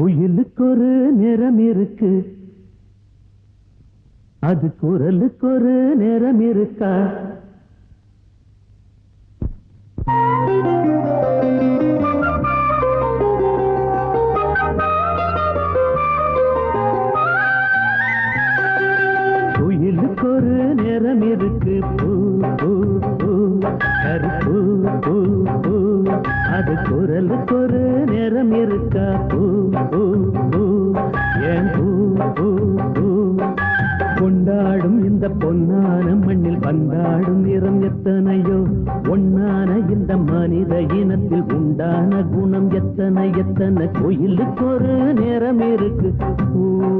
குயிலுக்கு ஒரு நிறம் இருக்கு அது குரலுக்கு ஒரு நிறம் இருக்கா குயிலுக்கு ஒரு நிறம் இருக்கு பூ பூ பூ. கருப்பு பூ பூ. அது குரலுக்கு ஒரு நிறம் இருக்கா? பூ பூ பூ. ஏன் பூ பூ பூ? கொண்டாடும் இந்த பொன்னான மண்ணில் பந்தாடும் நிறம் எத்தனையோ? ஒன்னான இந்த மனித இனத்தில் உண்டான குணம் எத்தனை? எத்தனை? கோயிலுக்கு ஒரு நிறம் இருக்கு. பூ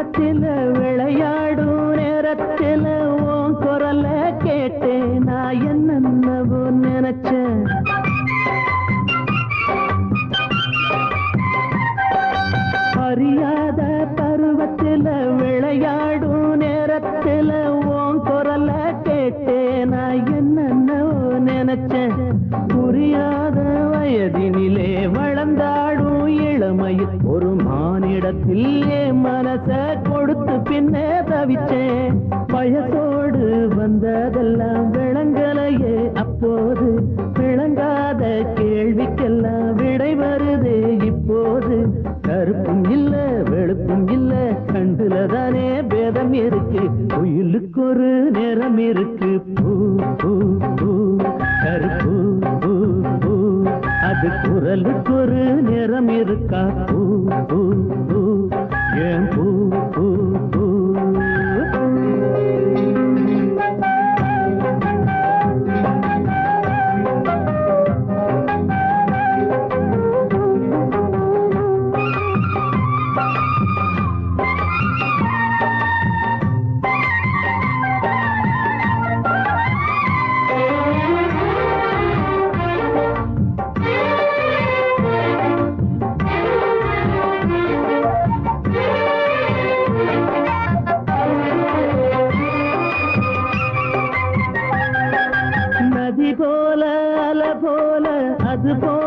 பருவத்தில விளையாடும் நேரத்தில உன் குரல கேட்டேன் நான் என்னென்னவோ நினைச்சேன். அறியாத பருவத்தில விளையாடும் நேரத்தில உன் குரல கேட்டேன் நான் என்னென்னவோ நினைச்சேன். புரியாத வயதினிலே வளர்ந்தாடும் இளமையில் ஒரு மானிடத்தில் என் மனச கொடுத்து பின்னே தவிச்சேன் வயசோடு வந்ததெல்லாம் விளங்கலையே அப்போது விளங்காத கேள்விக்கெல்லாம் விடை வருதே இப்போது. கருப்பும் இல்ல வெளுப்பும் இல்ல கண்டுல தானே பேதம் இருக்கு. உயிலுக்கு ஒரு நிறம் இருக்கு. பூ பூ பூ. கருப்பு அது குரலுக்கு ஒரு நிறம் இருக்கா? பூ பூ பூ. ஏன் பூ பூ பூ?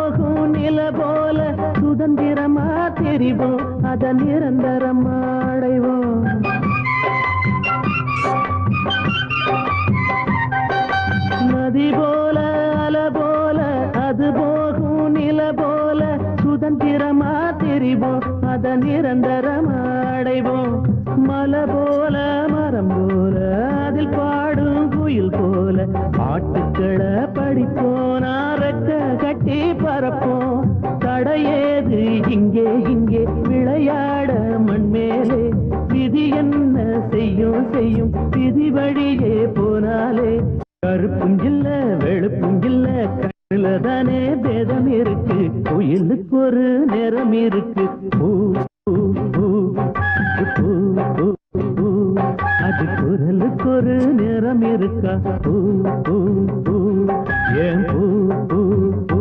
போகும் நில போல சுதந்திரமா தெரிவோம். அத நிரந்தரம் அடைவோம் நதி போல அல போல அது போகும் நில போல சுதந்திரமா தெரிவோம். அத நிரந்தரம் அடைவோம் மலை போல மரம் போல அதில் பாடும் குயில் போல பாட்டுக்களை படிப்போம். தடையேது? இங்கே இங்கே விளையாட மண்மேலே விதி என்ன? செய்யும் செய்யும் விதி வழியே போனாலே. கருப்பும் இல்ல வெளுப்பும் இல்ல கண்ணுல தானே பேதம் இருக்கு. கோயிலுக்கு ஒரு நேரம் இருக்கு. பூ பூ பூ பூ பூ பூ. அது குரலுக்கு ஒரு நேரம் இருக்கா? ஏன் பூ பூ